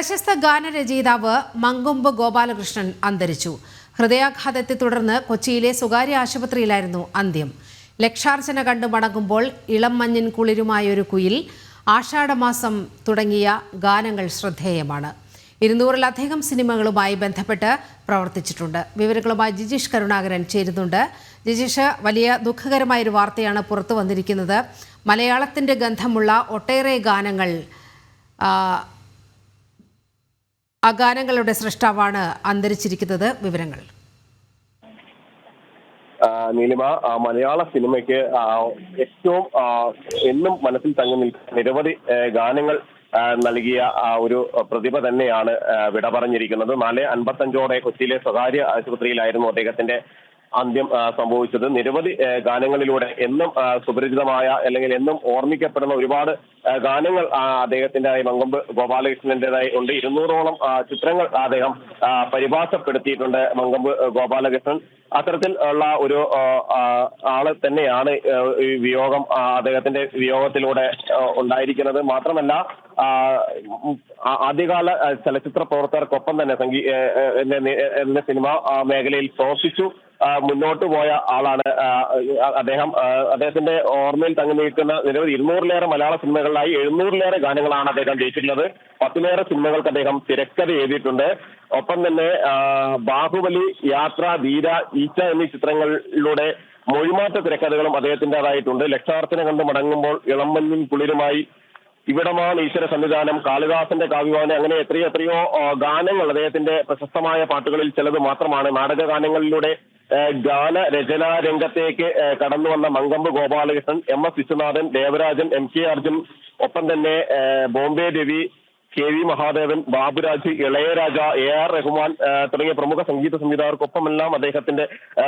പ്രശസ്ത ഗാനരചയിതാവ് മങ്കൊമ്പ് ഗോപാലകൃഷ്ണൻ അന്തരിച്ചു. ഹൃദയാഘാതത്തെ തുടർന്ന് കൊച്ചിയിലെ സ്വകാര്യ ആശുപത്രിയിലായിരുന്നു അന്ത്യം. ലക്ഷാർച്ചന കണ്ടു മടങ്ങുമ്പോൾ ഇളം മഞ്ഞിൻ കുളിരുമായൊരു കുയിൽ ആഷാഢമാസം തുടങ്ങിയ ഗാനങ്ങൾ ശ്രദ്ധേയമാണ്. ഇരുന്നൂറിലധികം സിനിമകളുമായി ബന്ധപ്പെട്ട് പ്രവർത്തിച്ചിട്ടുണ്ട്. വിവരങ്ങളുമായി ജിജീഷ് കരുണാകരൻ ചേരുന്നുണ്ട്. ജിജീഷ് വലിയ ദുഃഖകരമായൊരു വാർത്തയാണ് പുറത്തു വന്നിരിക്കുന്നത്. മലയാളത്തിന്റെ ഗന്ധമുള്ള ഒട്ടേറെ ഗാനങ്ങൾ ആ, ആ ഗാനങ്ങളുടെ സൃഷ്ടാവാണ് അന്തരിച്ചിരിക്കുന്നത്. വിവരങ്ങൾ. നീലിമ മലയാള സിനിമയ്ക്ക് ഏറ്റവും എന്നും മനസ്സിൽ തങ്ങി നിൽക്കുന്ന നിരവധി ഗാനങ്ങൾ നൽകിയ ഒരു പ്രതിഭ തന്നെയാണ് വിട പറഞ്ഞിരിക്കുന്നത് നാല് അൻപത്തഞ്ചോടെ കൊച്ചിയിലെ സ്വകാര്യ ആശുപത്രിയിലായിരുന്നു അദ്ദേഹത്തിന്റെ അന്ത്യം സംഭവിച്ചത്. നിരവധി ഗാനങ്ങളിലൂടെ എന്നും സുപരിചിതമായ അല്ലെങ്കിൽ എന്നും ഓർമ്മിക്കപ്പെടുന്ന ഒരുപാട് ഗാനങ്ങൾ അദ്ദേഹത്തിന്റെതായി മങ്കമ്പ് ഗോപാലകൃഷ്ണന്റേതായി ഉണ്ട്. ഇരുന്നൂറോളം ചിത്രങ്ങൾ അദ്ദേഹം പരിഭാഷപ്പെടുത്തിയിട്ടുണ്ട് മങ്കൊമ്പ് ഗോപാലകൃഷ്ണൻ. അത്തരത്തിൽ ഉള്ള ഒരു ആൾ തന്നെയാണ് ഈ വിയോഗം അദ്ദേഹത്തിന്റെ വിയോഗത്തിലൂടെ ഉണ്ടായിരിക്കുന്നത്. മാത്രമല്ല ആദ്യകാല ചലച്ചിത്ര പ്രവർത്തകർക്കൊപ്പം തന്നെ സംഗീ സിനിമ മേഖലയിൽ പ്രവർത്തിച്ചു. മുന്നോട്ട് പോയ ആളാണ്. അദ്ദേഹം അദ്ദേഹത്തിന്റെ ഓർമ്മയിൽ തങ്ങി നിൽക്കുന്ന നിരവധി ഇരുന്നൂറിലേറെ മലയാള സിനിമകളിലായി എഴുന്നൂറിലേറെ ഗാനങ്ങളാണ് അദ്ദേഹം ജയിച്ചിട്ടുള്ളത് പത്തിലേറെ സിനിമകൾക്ക് അദ്ദേഹം തിരക്കഥ എഴുതിയിട്ടുണ്ട്. ഒപ്പം തന്നെ ബാഹുബലി യാത്ര ധീര ഈച്ച എന്നീ ചിത്രങ്ങളിലൂടെ മൊഴിമാറ്റ തിരക്കഥകളും അദ്ദേഹത്തിന്റെതായിട്ടുണ്ട്. ലക്ഷാർത്ഥന കണ്ട് മടങ്ങുമ്പോൾ ഇളമ്പഞ്ഞും കുളിരുമായി ഇവിടമാണ് ഈശ്വര സംവിധാനം കാളിദാസന്റെ കാവ്യവാന അങ്ങനെ എത്രയോ എത്രയോ ഗാനങ്ങൾ അദ്ദേഹത്തിന്റെ പ്രശസ്തമായ പാട്ടുകളിൽ ചിലത് മാത്രമാണ്. നാടക ഗാനങ്ങളിലൂടെ ഗാന രചനാ രംഗത്തേക്ക് കടന്നു വന്ന Mankombu Gopalakrishnan M S Viswanathan Devarajan M K Arjun ഒപ്പം തന്നെ Bombay Ravi K V Mahadevan Baburaj Ilaiyaraaja A R Rahman തുടങ്ങിയ പ്രമുഖ സംഗീത സംവിധായകർക്കൊപ്പമെല്ലാം അദ്ദേഹത്തിന്റെ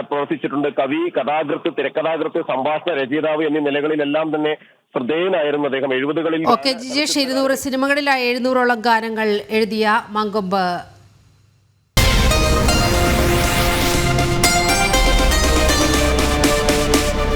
പ്രവർത്തിച്ചിട്ടുണ്ട്. കവി കഥാകൃത്ത് തിരക്കഥാകൃത്ത് സംഭാഷണ രചയിതാവ് എന്നീ നിലകളിലെല്ലാം തന്നെ ശ്രദ്ധേയനായിരുന്നു അദ്ദേഹം. എഴുപതുകളിൽ ഓക്കെ ജിജേഷ് ഇരുന്നൂറ് സിനിമകളിലായി എഴുന്നൂറോളം ഗാനങ്ങൾ എഴുതിയ മങ്കൊമ്പ്